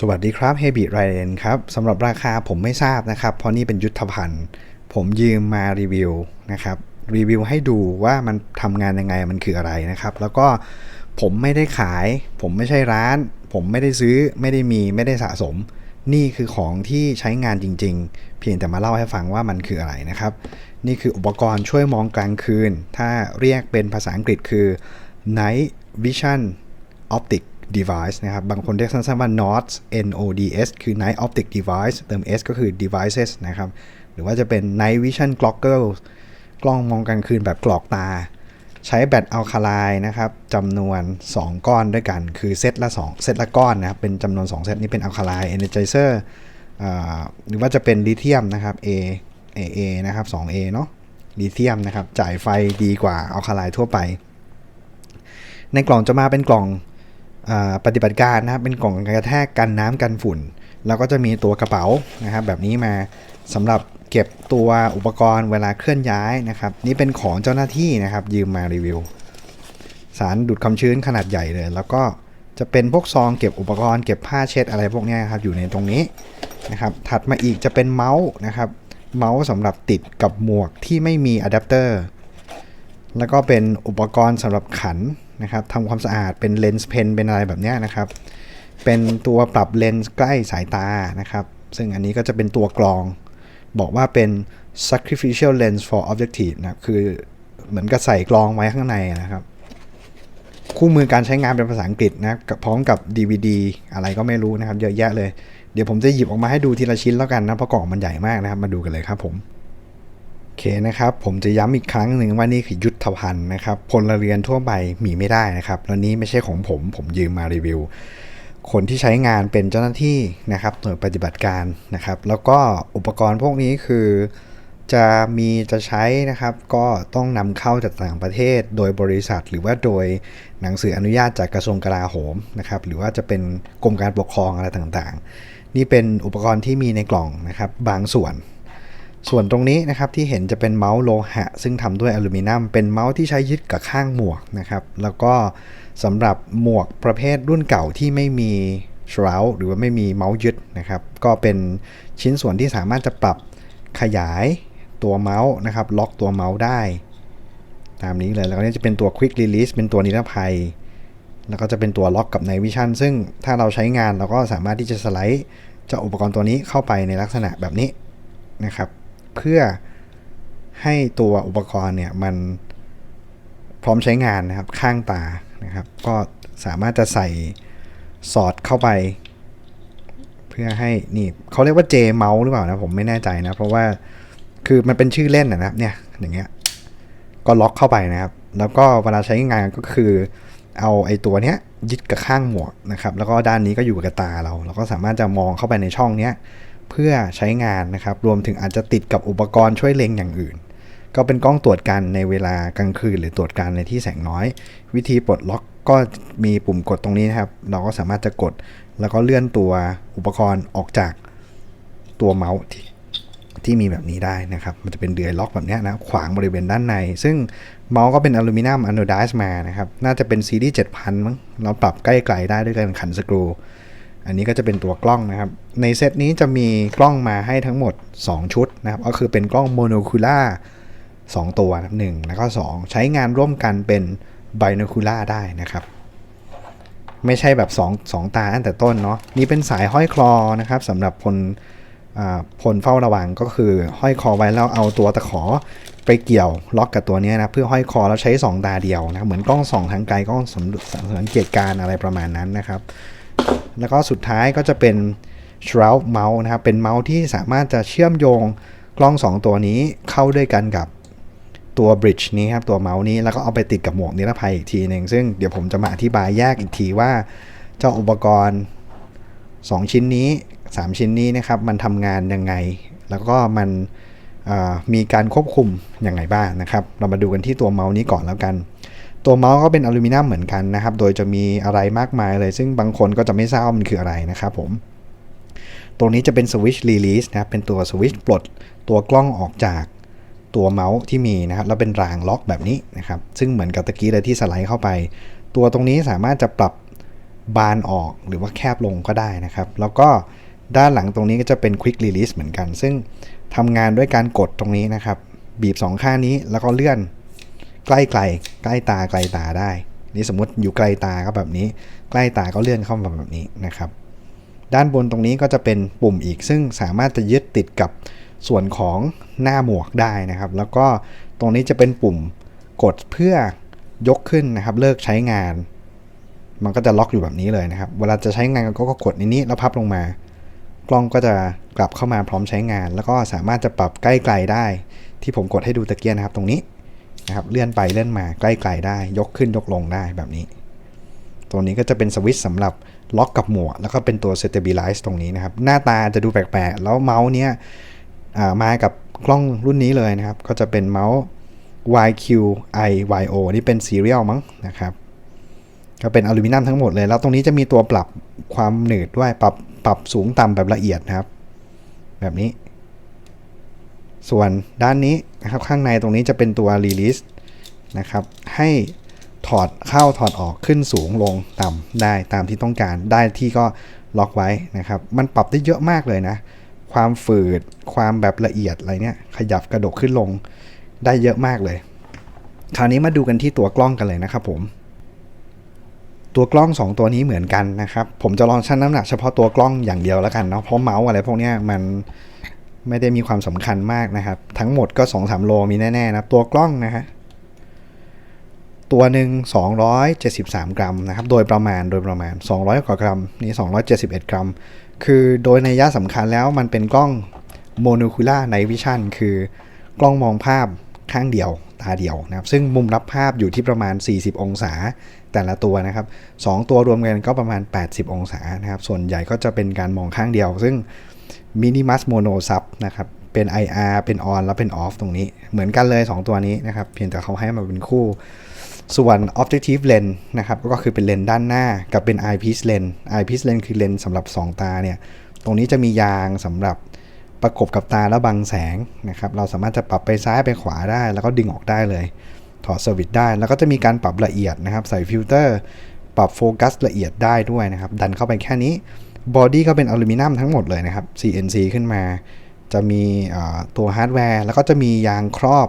สวัสดีครับ h a b i t r i d e n ครับสำหรับราคาผมไม่ทราบนะครับ เพราะนี่เป็นยุทธภัณฑ์ ผมยืมมารีวิวนะครับรีวิวให้ดูว่ามันทำงานยังไงมันคืออะไรนะครับ แล้วก็ผมไม่ได้ขาย ผมไม่ใช่ร้าน ผมไม่ได้ซื้อไม่ได้มีไม่ได้สะสม นี่คือของที่ใช้งานจริง ๆ เพียงแต่มาเล่าให้ฟังว่ามันคืออะไรนะครับ นี่คืออุปกรณ์ช่วยมองกลางคืน ถ้าเรียกเป็นภาษาอังกฤษคือ Night Vision Optic Device นะครับ บางคนเรียกสั้นๆว่า NODS NODS คือ Night Optic Device เติม S ก็คือ Devices นะครับ หรือว่าจะเป็น Night Vision Goggles กล้องมองกลางคืนแบบกรอกตา ใช้แบตอัลคาไลน์นะครับจำนวน 2 ก้อนด้วยกัน คือเซตละ2เซตละก้อนนะครับ เป็นจำนวน 2 เซตนี้เป็นอัลคาไลน์ Energizer อ่าหรือว่าจะเป็นลิเธียมนะครับ A A A นะครับ 2A เนาะลิเธียมนะครับ จ่ายไฟดีกว่าอัลคาไลน์ทั่วไป ในกล่องจะมาเป็นกล่อง ปฏิบัติการนะครับเป็นกล่องกระแทกกันน้ำกันฝุ่น แล้วก็จะมีตัวกระเป๋านะครับแบบนี้มาสำหรับเก็บตัวอุปกรณ์เวลาเคลื่อนย้ายนะครับ นี่เป็นของเจ้าหน้าที่นะครับ ยืมมารีวิว สารดูดความชื้นขนาดใหญ่เลย แล้วก็จะเป็นพวกซองเก็บอุปกรณ์เก็บผ้าเช็ดอะไรพวกนี้ครับอยู่ในตรงนี้นะครับ ถัดมาอีกจะเป็นเมาส์นะครับ เมาส์สำหรับติดกับหมวกที่ไม่มีอะแดปเตอร์แล้วก็เป็นอุปกรณ์สำหรับขัน นะครับทำความสะอาดเป็นเลนส์เพนเป็นอะไรแบบนี้นะครับ เป็นตัวปรับเลนส์ใกล้สายตานะครับ ซึ่งอันนี้ก็จะเป็นตัวกรอง บอกว่าเป็น sacrificial lens for objective นะค,คือเหมือนกับใส่กรองไว้ข้างในนะครับ คู่มือการใช้งานเป็นภาษาอังกฤษนะพร้อมกับ DVD อะไรก็ไม่รู้นะครับเยอะแยะเลย เดี๋ยวผมจะหยิบออกมาให้ดูทีละชิ้นแล้วกันนะเพราะกล่องมันใหญ่มากนะครับ มาดูกันเลยครับผมโอเคนะครับ ผมจะย้ำอีกครั้งหนึ่งว่านี่คือยุท ธภัณฑ์นะครับพลเรือนทั่วไปมีไม่ได้นะครับแล้วนี้ไม่ใช่ของผมผมยืมมารีวิว คนที่ใช้งานเป็นเจ้าหน้าที่นะครับหน่วยปฏิบัติการนะครับ แล้วก็อุปกรณ์พวกนี้คือจะมีจะใช้นะครับก็ต้องนำเข้าจากต่างประเทศ โดยบริษัท หรือว่าโดยหนังสืออนุญาตจากกระทรวงกลาโหมนะครับหรือว่าจะเป็นกรมการปกครองอะไรต่างๆ นี่เป็นอุปกรณ์ที่มีในกล่องนะครับบางส่วน ส่วนตรงนี้นะครับที่เห็นจะเป็นเมาส์โลหะ ซึ่งทำด้วยอลูมิเนียมเป็นเมาส์ที่ใช้ยึดกับข้างหมวกนะครับ แล้วก็สำหรับหมวกประเภทรุ่นเก่าที่ไม่มีชราหรือว่าไม่มีเมาส์ยึดนะครับ ก็เป็นชิ้นส่วนที่สามารถจะปรับขยายตัวเมาส์นะครับ ล็อกตัวเมาส์ได้ ตามนี้เลยแล้วก็นี่จะเป็นตัว Quick Release เป็นตัวนิรภัย แล้วก็จะเป็นตัวล็อกกับ Night Vision ซึ่งถ้าเราใช้งานเราก็สามารถที่จะสไลด์เจ้าอุปกรณ์ตัวนี้เข้าไปในลักษณะแบบนี้นะครับ เพื่อให้ตัวอุปกรณ์เนี่ยมันพร้อมใช้งานนะครับข้างตานะครับ ก็สามารถจะใส่สอดเข้าไป เพื่อให้นี่เขาเรียกว่า J เมาส์หรือเปล่านะผมไม่แน่ใจนะ เพราะว่าคือมันเป็นชื่อเล่นนะนะครับเนี่ยอย่างเงี้ยก็ล็อกเข้าไปนะครับ แล้วก็เวลาใช้งานก็คือเอาไอ้ตัวเนี้ยยึดกับข้างหมวกนะครับ แล้วก็ด้านนี้ก็อยู่กับตาเรา เราก็สามารถจะมองเข้าไปในช่องเนี้ย เพื่อใช้งานนะครับ รวมถึงอาจจะติดกับอุปกรณ์ช่วยเล็งอย่างอื่น ก็เป็นกล้องตรวจการในเวลากลางคืน หรือตรวจการในที่แสงน้อย วิธีปลดล็อกก็มีปุ่มกดตรงนี้นะครับ เราก็สามารถจะกด แล้วก็เลื่อนตัวอุปกรณ์ออกจากตัวเมาส์ที่ที่มีแบบนี้ได้นะครับ มันจะเป็นเดือยล็อกแบบนี้นะ ขวางบริเวณด้านใน ซึ่งเมาส์ก็เป็นอลูมิเนียมอะโนไดซ์มานะครับ น่าจะเป็นซีรีส์ 7000 มั้ง เราปรับใกล้ไกลได้ด้วยการขันสกรู อันนี้ก็จะเป็นตัวกล้องนะครับ ในเซตนี้จะมีกล้องมาให้ทั้งหมด 2 ชุดนะครับ ก็คือเป็นกล้องโมโนคูล่า2ตัวนะหนึ่งแล้วก็ 2 ใช้งานร่วมกันเป็นไบโนคูล่าได้นะครับ ไม่ใช่แบบ2 2ตาตั้งแต่ต้นเนาะนี่เป็นสายห้อยคลอนะครับสำหรับพลอ่าพลเฝ้าระวังก็คือห้อยคอไว้แล้วเอาตัวตะขอไปเกี่ยวล็อกกับตัวนี้นะเพื่อห้อยคอแล้วใช้ 2 ตาเดียวนะครับเหมือนกล้องส่องทางไกลกล้องสำสังเกตการณ์อะไรประมาณนั้นนะครับ แล้วก็สุดท้ายก็จะเป็น shroud mouse นะครับ เป็นเมาส์ที่สามารถจะเชื่อมโยงกล้อง 2 ตัวนี้เข้าด้วยกันกับตัว bridge นี้ครับ ตัวเมาส์นี้แล้วก็เอาไปติดกับหมวกนิรภัยอีกทีหนึ่งซึ่งเดี๋ยวผมจะมาอธิบายแยกอีกทีว่า เจ้าอุปกรณ์ 2 ชิ้นนี้ 3 ชิ้นนี้นะครับ มันทำงานยังไง แล้วก็มันมีการควบคุมยังไงบ้างนะครับ เรามาดูกันที่ตัวเมาส์นี้ก่อนแล้วกัน ตัวเมาส์ก็เป็นอลูมิเนียมเหมือนกันนะครับ โดยจะมีอะไรมากมายเลย ซึ่งบางคนก็จะไม่ทราบว่ามันคืออะไรนะครับผม ตรงนี้จะเป็นสวิตช์รีลีสนะครับ เป็นตัวสวิตช์ปลดตัวกล้องออกจากตัวเมาส์ที่มีนะครับ แล้วเป็นรางล็อกแบบนี้นะครับ ซึ่งเหมือนกับตะกี้เลยที่สไลด์เข้าไป ตัวตรงนี้สามารถจะปรับบานออกหรือว่าแคบลงก็ได้นะครับ แล้วก็ด้านหลังตรงนี้ก็จะเป็น Quick Release เหมือนกัน ซึ่งทำงานด้วยการกดตรงนี้นะครับ บีบสองข้างนี้แล้วก็เลื่อน ใกล้ไกลใกล้ตาไกลตาได้ นี่สมมติอยู่ไกลตาก็แบบนี้ ใกล้ตาก็เลื่อนเข้ามาแบบนี้นะครับ ด้านบนตรงนี้ก็จะเป็นปุ่มอีก ซึ่งสามารถจะยึดติดกับส่วนของหน้าหมวกได้นะครับ แล้วก็ตรงนี้จะเป็นปุ่มกดเพื่อยกขึ้นนะครับ เลิกใช้งาน มันก็จะล็อกอยู่แบบนี้เลยนะครับ เวลาจะใช้งานก็กดในนี้แล้วพับลงมา กล้องก็จะกลับเข้ามาพร้อมใช้งาน แล้วก็สามารถจะปรับใกล้ไกลได้ ที่ผมกดให้ดูตะเกียนะครับตรงนี้ นะครับเลื่อนไปเลื่อนมาใกล้ไกลได้ ยกขึ้นยกลงได้แบบนี้ ตัวนี้ก็จะเป็นสวิตช์สำหรับล็อกกับหมวกแล้วก็เป็นตัว stabilize ตรงนี้นะครับ หน้าตาจะดูแปลกๆ แล้วเมาส์เนี้ยมากับกล้องรุ่นนี้เลยนะครับ ก็จะเป็นเมาส์ YQIYO นี่เป็นซีเรียลมั้งนะครับ ก็เป็นอลูมิเนียมทั้งหมดเลย แล้วตรงนี้จะมีตัวปรับความหนืดด้วยปรับปรับสูงต่ำแบบละเอียดนะครับ แบบนี้ ส่วนด้านนี้นะครับข้างในตรงนี้จะเป็นตัว release นะครับให้ถอดเข้าถอดออกขึ้นสูงลงต่ำได้ตามที่ต้องการได้ที่ก็ล็อกไว้นะครับ มันปรับได้เยอะมากเลยนะ ความฝืด ความแบบละเอียดอะไรเนี่ยขยับกระดกขึ้นลงได้เยอะมากเลย คราวนี้มาดูกันที่ตัวกล้องกันเลยนะครับผม ตัวกล้อง 2 ตัวนี้เหมือนกันนะครับ ผมจะลองชั่งน้ำหนักเฉพาะตัวกล้องอย่างเดียวแล้วกันเนาะเพราะเมาส์อะไรพวกเนี้ยมัน ไม่ได้มีความสำคัญมากนะครับ ทั้งหมดก็ 2-3 โลมีแน่ๆนะตัวกล้องนะฮะตัวหนึ่ง273 กรัมนะครับ โดยประมาณโดยประมาณ 200 กว่ากรัม นี่ 271 กรัม คือโดยในยะสำคัญแล้วมันเป็นกล้อง monocular night vision คือกล้องมองภาพข้างเดียวตาเดียวนะครับ ซึ่งมุมรับภาพอยู่ที่ประมาณ 40 องศาแต่ละตัวนะครับ 2 ตัวรวมกันก็ประมาณ 80 องศานะครับ ส่วนใหญ่ก็จะเป็นการมองข้างเดียว ซึ่ง minimus mono sub นะครับเป็น IR เป็น on แล้วเป็น off ตรงนี้เหมือนกันเลย 2 ตัวนี้นะครับเพียงแต่เขาให้มาเป็นคู่ ส่วน objective lens นะครับก็คือเป็นเลนด้านหน้ากับเป็น eyepiece lens eyepiece lens คือเลนสำหรับสองตาเนี่ยตรงนี้จะมียางสำหรับประกบกับตาแล้วบังแสงนะครับเราสามารถจะปรับไปซ้ายไปขวาได้ แล้วก็ดึงออกได้เลย ถอดสวิตช์ได้ แล้วก็จะมีการปรับละเอียดนะครับใส่ฟิลเตอร์ปรับโฟกัสละเอียดได้ด้วยนะครับ ดันเข้าไปแค่นี้บอดี้ก็เป็นอลูมิเนียมทั้งหมดเลยนะครับ CNC ขึ้นมา จะมีตัวฮาร์ดแวร์ แล้วก็จะมียางครอบ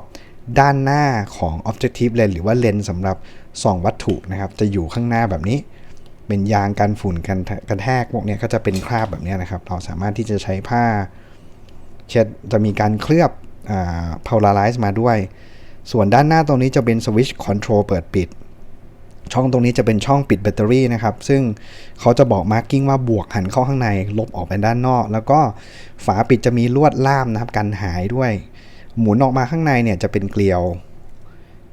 ด้านหน้าของ objective lens หรือว่าเลนส์สำหรับส่องวัตถุนะครับ จะอยู่ข้างหน้าแบบนี้ เป็นยางกันฝุ่นกันกระแทกพวกนี้ก็จะเป็นคราบแบบนี้นะครับ เราสามารถที่จะใช้ผ้า เช็ดจะมีการเคลือบ polarize มาด้วย ส่วนด้านหน้าตรงนี้จะเป็นสวิตช์คอนโทรลเปิดปิด ช่องตรงนี้จะเป็นช่องปิดแบตเตอรี่นะครับ ซึ่งเขาจะบอกมาร์กิ้งว่าบวกหันเข้าข้างใน ลบออกไปด้านนอก แล้วก็ฝาปิดจะมีลวดล่ามนะครับกันหายด้วย หมุนออกมาข้างในเนี่ยจะเป็นเกลียว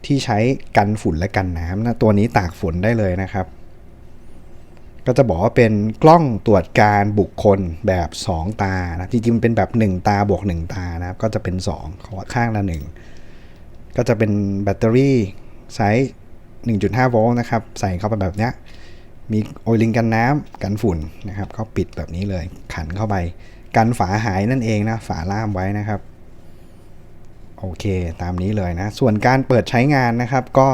ที่ใช้กันฝุ่นและกันน้ำนะตัวนี้ตากฝนได้เลยนะครับ ก็จะบอกว่าเป็นกล้องตรวจการบุคคลแบบ 2 ตานะจริงๆมันเป็นแบบ 1 ตาบวก 1 ตานะครับ ก็จะเป็น2ขอข้างละ1ก็จะเป็นแบตเตอรี่ไซส์ 1.5 โวลต์นะครับ ใส่เข้าไปแบบนี้ มีโอลิงกันน้ำกันฝุ่นนะครับก็ปิดแบบนี้เลย ขันเข้าไป กันฝาหายนั่นเองนะ ฝาล่ามไว้นะครับ โอเค ตามนี้เลยนะ ส่วนการเปิดใช้งานนะครับก็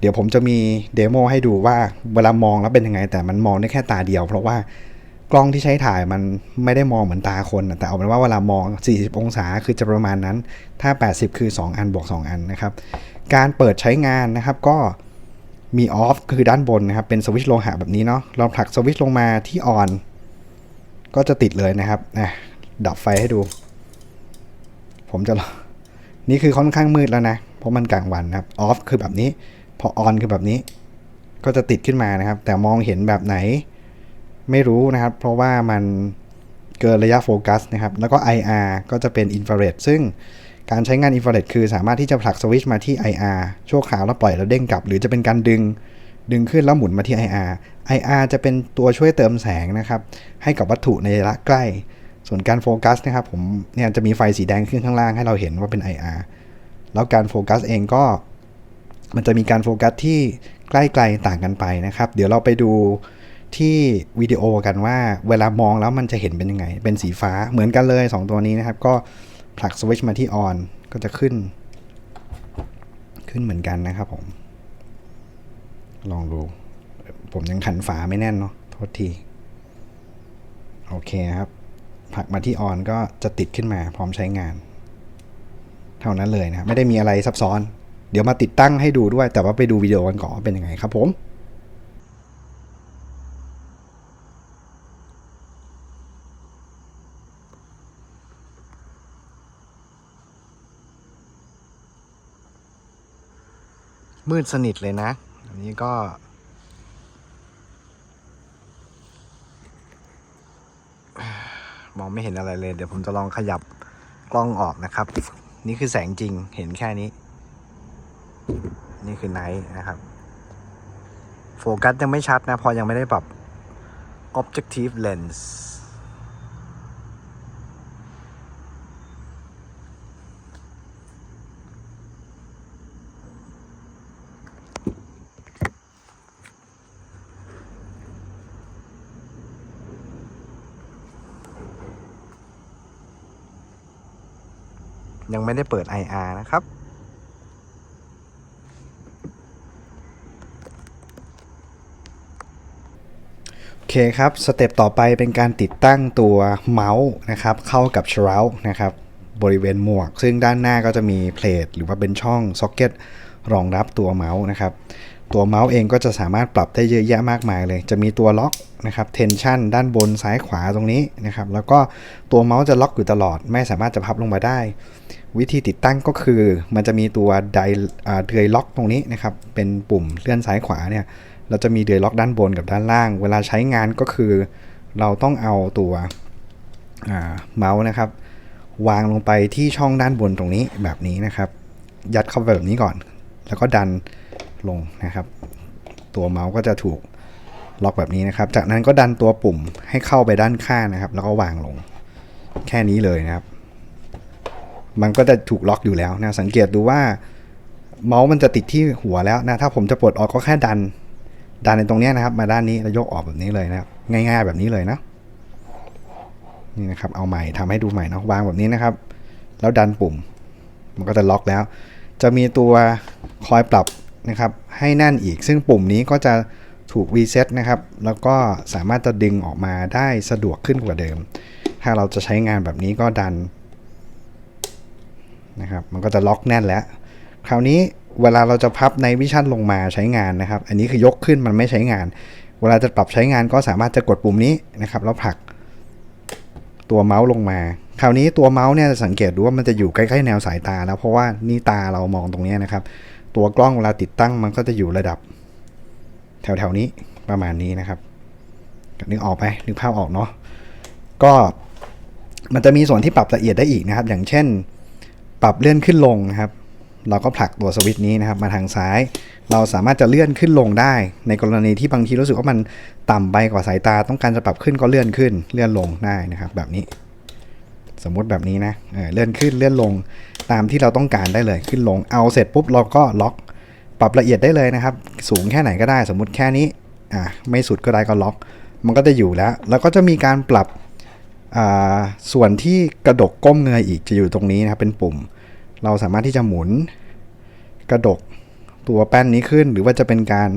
เดี๋ยวผมจะมีเดโมให้ดูว่าเวลามองแล้วเป็นยังไง แต่มันมองได้แค่ตาเดียว เพราะว่ากล้องที่ใช้ถ่ายมันไม่ได้มองเหมือนตาคนแต่เอาเป็นว่าเวลามอง 40 องศาคือจะประมาณนั้น ถ้า 80 คือ 2 อันบวก 2 อันนะครับ การเปิดใช้งานนะครับก็มีออฟคือด้านบนนะครับ เป็นสวิตช์โลหะแบบนี้เนาะเราผลักสวิตช์ลงมาที่ออนก็จะติดเลยนะครับนะดับไฟให้ดู ผมจะนี่คือค่อนข้างมืดแล้วนะ เพราะมันกลางวันนะครับออฟคือแบบนี้ พอออนคือแบบนี้ ก็จะติดขึ้นมานะครับ แต่มองเห็นแบบไหนไม่รู้นะครับ เพราะว่ามันเกินระยะโฟกัสนะครับ แล้วก็ IR ก็จะเป็นอินฟราเรดซึ่ง การใช้งานอินฟราเรดคือสามารถที่จะผลักสวิตช์มาที่ IR ชั่วคราวแล้วปล่อยแล้วเด้งกลับ หรือจะเป็นการดึงดึงขึ้นแล้วหมุนมาที่ IR IR จะเป็นตัวช่วยเติมแสงนะครับ ให้กับวัตถุในระยะใกล้ ส่วนการโฟกัสนะครับผมเนี่ยจะมีไฟสีแดงขึ้นข้างล่างให้เราเห็นว่าเป็น IR แล้วการโฟกัสเองก็ มันจะมีการโฟกัสที่ใกล้ไกลต่างกันไปนะครับ เดี๋ยวเราไปดูที่วิดีโอกันว่าเวลามองแล้วมันจะเห็นเป็นยังไง เป็นสีฟ้าเหมือนกันเลย 2 ตัวนี้นะครับ ก็ ผลักสวิตช์มาที่ออนก็จะขึ้น ขึ้นเหมือนกันนะครับผม ลองดู ผมยังขันฝาไม่แน่นเนาะโทษที โอเคครับ ผลักมาที่ออนก็จะติดขึ้นมาพร้อมใช้งาน เท่านั้นเลยนะไม่ได้มีอะไรซับซ้อน เดี๋ยวมาติดตั้งให้ดูด้วย แต่ว่าไปดูวิดีโอกันก่อนว่าเป็นยังไงครับผม มืดสนิทเลยนะ อันนี้ก็ มองไม่เห็นอะไรเลย เดี๋ยวผมจะลองขยับกล้องออกนะครับ นี่คือแสงจริงเห็นแค่นี้ นี่คือไนท์นะครับ โฟกัสยังไม่ชัดนะ พอยังไม่ได้ปรับ objective lens ไม่ได้เปิด IR นะครับ โอเคครับ สเต็ปต่อไปเป็นการติดตั้งตัวเมาส์นะครับ เข้ากับชลล์นะครับ บริเวณหมวก ซึ่งด้านหน้าก็จะมีเพลทหรือว่าเป็นช่องซ็อกเก็ตรองรับตัวเมาส์นะครับ ตัวเมาส์เองก็จะสามารถปรับได้เยอะแยะมากมายเลย จะมีตัวล็อกนะครับเทนชันด้านบนซ้ายขวาตรงนี้นะครับ แล้วก็ตัวเมาส์จะล็อกอยู่ตลอด ไม่สามารถจะพับลงมาได้ วิธีติดตั้งก็คือ มันจะมีตัวไดเดือยล็อกตรงนี้นะครับ เป็นปุ่มเลื่อนซ้ายขวาเนี่ย เราจะมีเดือยล็อกด้านบนกับด้านล่าง เวลาใช้งานก็คือ เราต้องเอาตัวเมาส์นะครับ วางลงไปที่ช่องด้านบนตรงนี้แบบนี้นะครับ ยัดเข้าไปแบบนี้ก่อน แล้วก็ดัน ลงนะครับ ตัวเมาส์ก็จะถูกล็อกแบบนี้นะครับ จากนั้นก็ดันตัวปุ่มให้เข้าไปด้านข้างนะครับ แล้วก็วางลงแค่นี้เลยนะครับ มันก็จะถูกล็อกอยู่แล้วนะสังเกตดูว่าเมาส์มันจะติดที่หัวแล้วนะถ้าผมจะปลดออกก็แค่ดัน ดันในตรงนี้นะครับ มาด้านนี้แล้วยกออกแบบนี้เลยนะครับ ง่าย ๆแบบนี้เลยนะนี่นะครับ เอาใหม่ทำให้ดูใหม่เนาะวางแบบนี้นะครับ แล้วดันปุ่ม มันก็จะล็อกแล้ว จะมีตัวคอยปรับ นะครับให้แน่นอีก ซึ่งปุ่มนี้ก็จะถูกรีเซ็ตนะครับ แล้วก็สามารถจะดึงออกมาได้สะดวกขึ้นกว่าเดิม ถ้าเราจะใช้งานแบบนี้ก็ดันนะครับมันก็จะล็อกแน่นแล้ว คราวนี้เวลาเราจะพับในวิชั่นลงมาใช้งานนะครับ อันนี้คือยกขึ้นมันไม่ใช้งาน เวลาจะปรับใช้งานก็สามารถจะกดปุ่มนี้นะครับแล้วผลักตัวเมาส์ลงมา คราวนี้ตัวเมาส์เนี่ยสังเกตดูว่ามันจะอยู่ใกล้ๆแนวสายตาแล้วเพราะว่านี่ตาเรามองตรงนี้นะครับ ตัวกล้องเวลาติดตั้งมันก็จะอยู่ระดับ แถวๆนี้ประมาณนี้นะครับนึกออกไหมนึกภาพออกเนาะก็มันจะมีส่วนที่ปรับละเอียดได้อีกนะครับ อย่างเช่น ปรับเลื่อนขึ้นลงนะครับ เราก็ผลักตัวสวิตช์นี้นะครับ มาทางซ้าย เราสามารถจะเลื่อนขึ้นลงได้ ในกรณีที่บางทีรู้สึกว่ามันต่ำไปกว่าสายตา ต้องการจะปรับขึ้นก็เลื่อนขึ้น เลื่อนลงได้นะครับ แบบนี้ สมมุติแบบนี้นะเเลื่อนขึ้นเลื่อนลง ตามที่เราต้องการได้เลยขึ้นลงเอาเสร็จปุ๊บเราก็ล็อกปรับละเอียดได้เลยนะครับ สูงแค่ไหนก็ได้สมมุติแค่นี้อ่าไม่สุดก็ได้ก็ล็อก มันก็จะอยู่แล้ว แล้วก็จะมีการปรับอ่าส่วนที่กระดกก้มเงยอีกจะอยู่ตรงนี้นะครับเป็นปุ่ม เราสามารถที่จะหมุนกระดกตัวแป้นนี้ขึ้น หรือว่าจะเป็นการ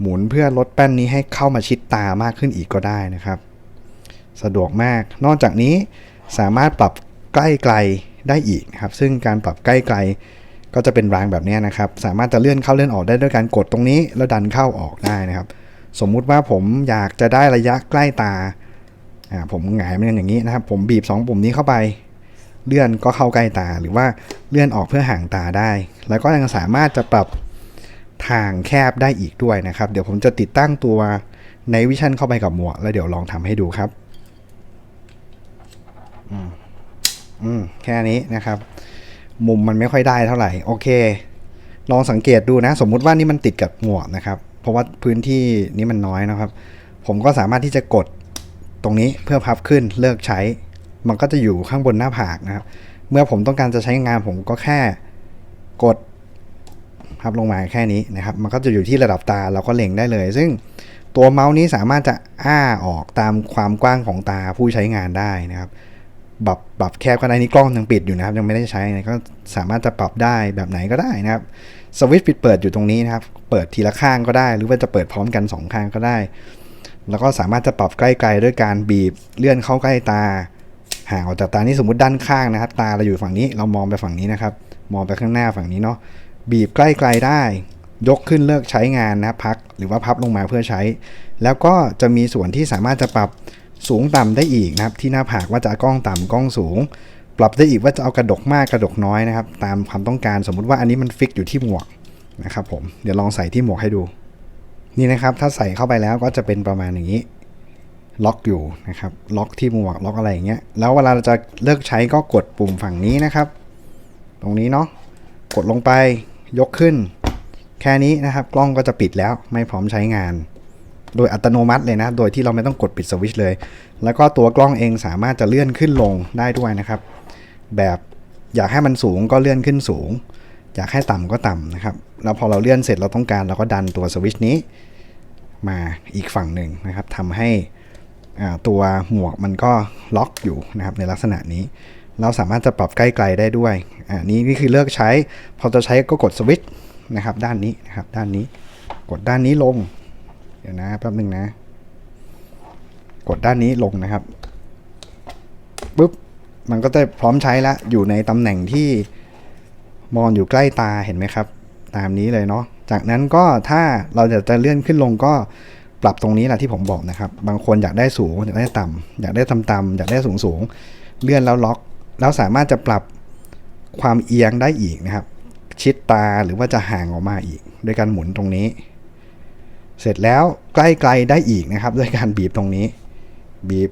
หมุนเพื่อลดแป้นนี้ให้เข้ามาชิดตามากขึ้นอีกก็ได้นะครับ สะดวกมาก นอกจากนี้สามารถปรับใกล้ไกล ได้อีกนะครับ ซึ่งการปรับใกล้ไกลก็จะเป็นรางแบบนี้นะครับ สามารถจะเลื่อนเข้าเลื่อนออกได้ด้วยการกดตรงนี้ แล้วดันเข้าออกได้นะครับ สมมุติว่าผมอยากจะได้ระยะใกล้ตาอ่าผมหงายมันอย่างนี้นะครับ ผมบีบ 2 ปุ่มนี้เข้าไป เลื่อนก็เข้าใกล้ตา หรือว่าเลื่อนออกเพื่อห่างตาได้ แล้วก็ยังสามารถจะปรับทางแคบได้อีกด้วยนะครับ เดี๋ยวผมจะติดตั้งตัวในวิชั่นเข้าไปกับหมวกแล้วเดี๋ยวลองทำให้ดูครับ อืม อืมแค่นี้นะครับ มุมมันไม่ค่อยได้เท่าไหร่ โอเค ลองสังเกตดูนะ สมมุติว่านี่มันติดกับหมวกนะครับ เพราะว่าพื้นที่นี้มันน้อยนะครับ ผมก็สามารถที่จะกดตรงนี้เพื่อพับขึ้นเลิกใช้ มันก็จะอยู่ข้างบนหน้าผากนะครับ เมื่อผมต้องการจะใช้งานผมก็แค่กดพับลงมาแค่นี้นะครับ มันก็จะอยู่ที่ระดับตาเราก็เล็งได้เลย ซึ่งตัวเมาส์นี้สามารถจะอ้าออกตามความกว้างของตาผู้ใช้งานได้นะครับ ปรับปรับแคบก็ได้นี่กล้องยังปิดอยู่นะครับ ยังไม่ได้ใช้ก็สามารถจะปรับได้แบบไหนก็ได้นะครับสวิตช์ปิดเปิดอยู่ตรงนี้นะครับ เปิดทีละข้างก็ได้ หรือว่าจะเปิดพร้อมกัน 2 ข้างก็ได้ แล้วก็สามารถจะปรับใกล้ไกลด้วยการบีบเลื่อนเข้าใกล้ตาห่างออกจากตานี่สมมติด้านข้างนะครับ ตาเราอยู่ฝั่งนี้เรามองไปฝั่งนี้นะครับ มองไปข้างหน้าฝั่งนี้เนาะบีบใกล้ไกลได้ ยกขึ้นเลิกใช้งานนะพัก หรือว่าพับลงมาเพื่อใช้ แล้วก็จะมีส่วนที่สามารถจะปรับ สูงต่ำได้อีกนะครับ ที่หน้าผากว่าจะากล้องต่ำกล้องสูง ปรับได้อีกว่าจะเอากระดกมากกระดกน้อยนะครับ ตามความต้องการสมมุติว่าอันนี้มันฟิกอยู่ที่หมวกนะครับผมเดี๋ยวลองใส่ที่หมวกให้ดู นี่นะครับ ถ้าใส่เข้าไปแล้วก็จะเป็นประมาณอย่างนี้ ล็อกอยู่นะครับ ล็อกที่หมวกล็อกอะไรอย่างเงี้ยแล้วเวลาเราจะเลิกใช้ก็กดปุ่มฝั่งนี้นะครับ ตรงนี้เนาะกดลงไปยกขึ้น แค่นี้นะครับ กล้องก็จะปิดแล้วไม่พร้อมใช้งาน โดยอัตโนมัติเลยนะ โดยที่เราไม่ต้องกดปิดสวิตช์เลย แล้วก็ตัวกล้องเองสามารถจะเลื่อนขึ้นลงได้ด้วยนะครับ แบบอยากให้มันสูงก็เลื่อนขึ้นสูง อยากให้ต่ำก็ต่ำนะครับ แล้วพอเราเลื่อนเสร็จเราต้องการเราก็ดันตัวสวิตช์นี้มาอีกฝั่งหนึ่งนะครับทำให้ตัวหมวกมันก็ล็อกอยู่นะครับในลักษณะนี้ เราสามารถจะปรับใกล้ไกลได้ด้วยอ่านี้นี่คือเลิกใช้ พอจะใช้ก็กดสวิตช์นะครับด้านนี้นะครับด้านนี้กดด้านนี้ลง ดี๋ยวนะแป๊บหนึงนะ กดด้านนี้ลงนะครับปุ๊บมันก็จะพร้อมใช้ละอยู่ในตำแหน่งที่มองอยู่ใกล้ตาเห็นไหมครับ ตามนี้เลยเนาะจากนั้นก็ถ้าเราจะจะเลื่อนขึ้นลงก็ปรับตรงนี้แหละที่ผมบอกนะครับ บางคนอยากได้สูงอยากได้ต่ำอยากได้ต่ำๆอยากได้สูงสูงๆเลื่อนแล้วล็อก แล้วสามารถจะปรับความเอียงได้อีกนะครับ ชิดตาหรือว่าจะห่างออกมาอีกด้วยการหมุนตรงนี้ เสร็จแล้วใกล้ไกลได้อีกนะครับ ด้วยการบีบตรงนี้ บีบ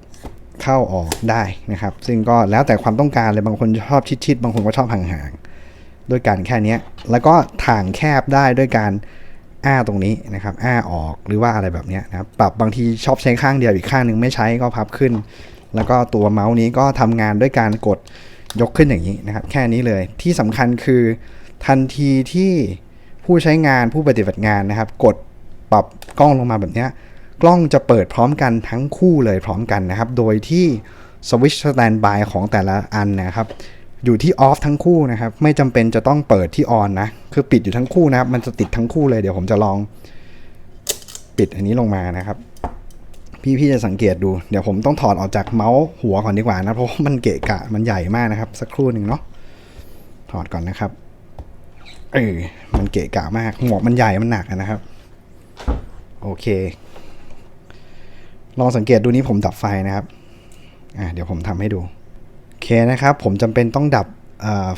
เข้าออกได้นะครับ ซึ่งก็แล้วแต่ความต้องการเลยบางคนชอบชิดๆบางคนก็ชอบห่างๆด้วยการแค่นี้แล้วก็ถ่างแคบได้ด้วยการอ้าตรงนี้นะครับอ้าออกหรือว่าอะไรแบบนี้นะครับปรับบางทีชอบใช้ข้างเดียวอีกข้างหนึ่งไม่ใช้ก็พับขึ้น แล้วก็ตัวเมาส์นี้ก็ทำงานด้วยการกดยกขึ้นอย่างนี้นะครับ แค่นี้เลยที่สำคัญคือทันทีที่ผู้ใช้งานผู้ปฏิบัติงานนะครับ กด ปรับกล้องลงมาแบบนี้กล้องจะเปิดพร้อมกันทั้งคู่เลยพร้อมกันนะครับ โดยที่สวิตช์สแตนบายของแต่ละอันนะครับ อยู่ที่ออฟทั้งคู่นะครับ ไม่จำเป็นจะต้องเปิดที่ออนนะ คือปิดอยู่ทั้งคู่นะครับ มันจะติดทั้งคู่เลยเดี๋ยวผมจะลองปิดอันนี้ลงมานะครับ พี่ๆจะสังเกตดู เดี๋ยวผมต้องถอดออกจากเมาส์หัวก่อนดีกว่านะ เพราะมันเกะกะมันใหญ่มากนะครับ สักครู่หนึ่งเนาะถอดก่อนนะครับเออมันเกะกะมากหมวกมันใหญ่มันหนักนะครับ โอเค ลองสังเกตดูนี้ผมดับไฟนะครับอ่าเดี๋ยวผมทำให้ดู โอเคนะครับ ผมจำเป็นต้องดับ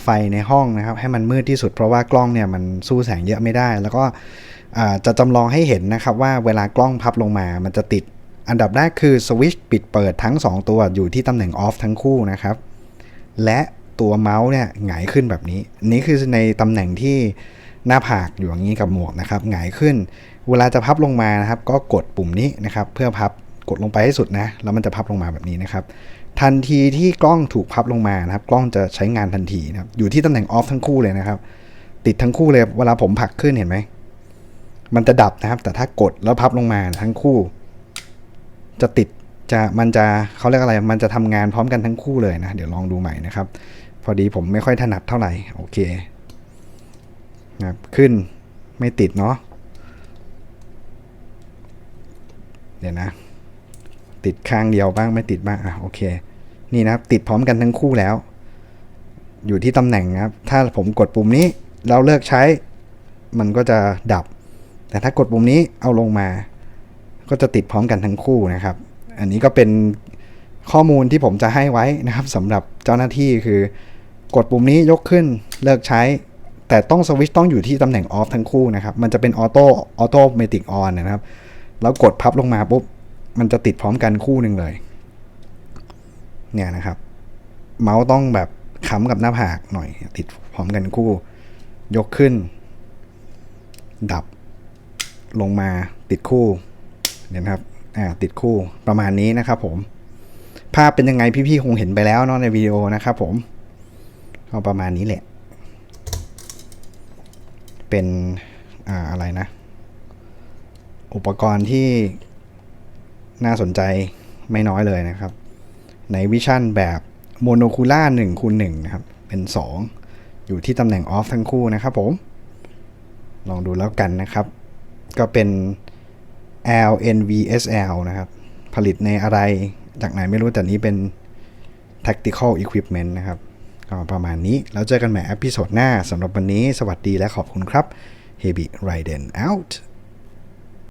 ไฟในห้องนะครับ ให้มันมืดที่สุดเพราะว่ากล้องเนี่ยมันสู้แสงเยอะไม่ได้ แล้วก็จะจำลองให้เห็นนะครับว่าเวลากล้องพับลงมา มันจะติดอันดับแรกคือสวิตช์ปิดเปิดทั้ง 2 ตัวอยู่ที่ตำแหน่งออฟทั้งคู่นะครับ และตัวเมาส์เนี่ยหงายขึ้นแบบนี้ นี่คือในตำแหน่งที่หน้าผากอยู่อย่างนี้กับหมวกนะครับหงายขึ้น เวลาจะพับลงมานะครับ ก็กดปุ่มนี้นะครับ เพื่อพับกดลงไปให้สุดนะ แล้วมันจะพับลงมาแบบนี้นะครับ ทันทีที่กล้องถูกพับลงมานะครับ กล้องจะใช้งานทันทีนะครับ อยู่ที่ตำแหน่งออฟทั้งคู่เลยนะครับ ติดทั้งคู่เลย เวลาผมผลักขึ้นเห็นไหม มันจะดับนะครับ แต่ถ้ากดแล้วพับลงมาทั้งคู่ จะติดจะมันจะเขาเรียกอะไร มันจะทำงานพร้อมกันทั้งคู่เลยนะ เดี๋ยวลองดูใหม่นะครับ พอดีผมไม่ค่อยถนัดเท่าไหร่ โอเคนะครับขึ้นไม่ติดเนาะ เดี๋ยวนะ ติดข้างเดียวบ้างไม่ติดบ้างอะโอเค นี่นะครับ ติดพร้อมกันทั้งคู่แล้ว อยู่ที่ตำแหน่งนะครับ ถ้าผมกดปุ่มนี้เราเลิกใช้ มันก็จะดับ แต่ถ้ากดปุ่มนี้เอาลงมา ก็จะติดพร้อมกันทั้งคู่นะครับ อันนี้ก็เป็นข้อมูลที่ผมจะให้ไว้นะครับสำหรับเจ้าหน้าที่คือกดปุ่มนี้ยกขึ้นเลิกใช้ แต่ต้องสวิตช์ต้องอยู่ที่ตำแหน่งออฟทั้งคู่นะครับ มันจะเป็นออโต้ออโต้เมติกออนนะครับ แล้วกดพับลงมาปุ๊บมันจะติดพร้อมกันคู่หนึ่งเลย เนี่ยนะครับ เมาส์ต้องแบบค้ำกับหน้าผากหน่อย ติดพร้อมกันคู่ ยกขึ้น ดับ ลงมาติดคู่ เนี่ยนะครับ อ่า ติดคู่ประมาณนี้นะครับผม ภาพเป็นยังไงพี่ๆคงเห็นไปแล้วเนาะในวิดีโอนะครับผมก็ประมาณนี้แหละ เป็น อ่า อะไรนะ อุปกรณ์ที่น่าสนใจไม่น้อยเลยนะครับ ในวิชั่นแบบโมโนคูล่า1คูณ1นะครับ เป็น 2 อยู่ที่ตำแหน่งออฟทั้งคู่นะครับผม ลองดูแล้วกันนะครับ ก็เป็น LNVSL นะครับ ผลิตในอะไรจากไหนไม่รู้แต่นี้เป็น tactical equipment นะครับ ก็ประมาณนี้ แล้วเจอกันใหม่อพิโซดหน้าสำหรับวันนี้ สวัสดีและขอบคุณครับ Heavy Raiden out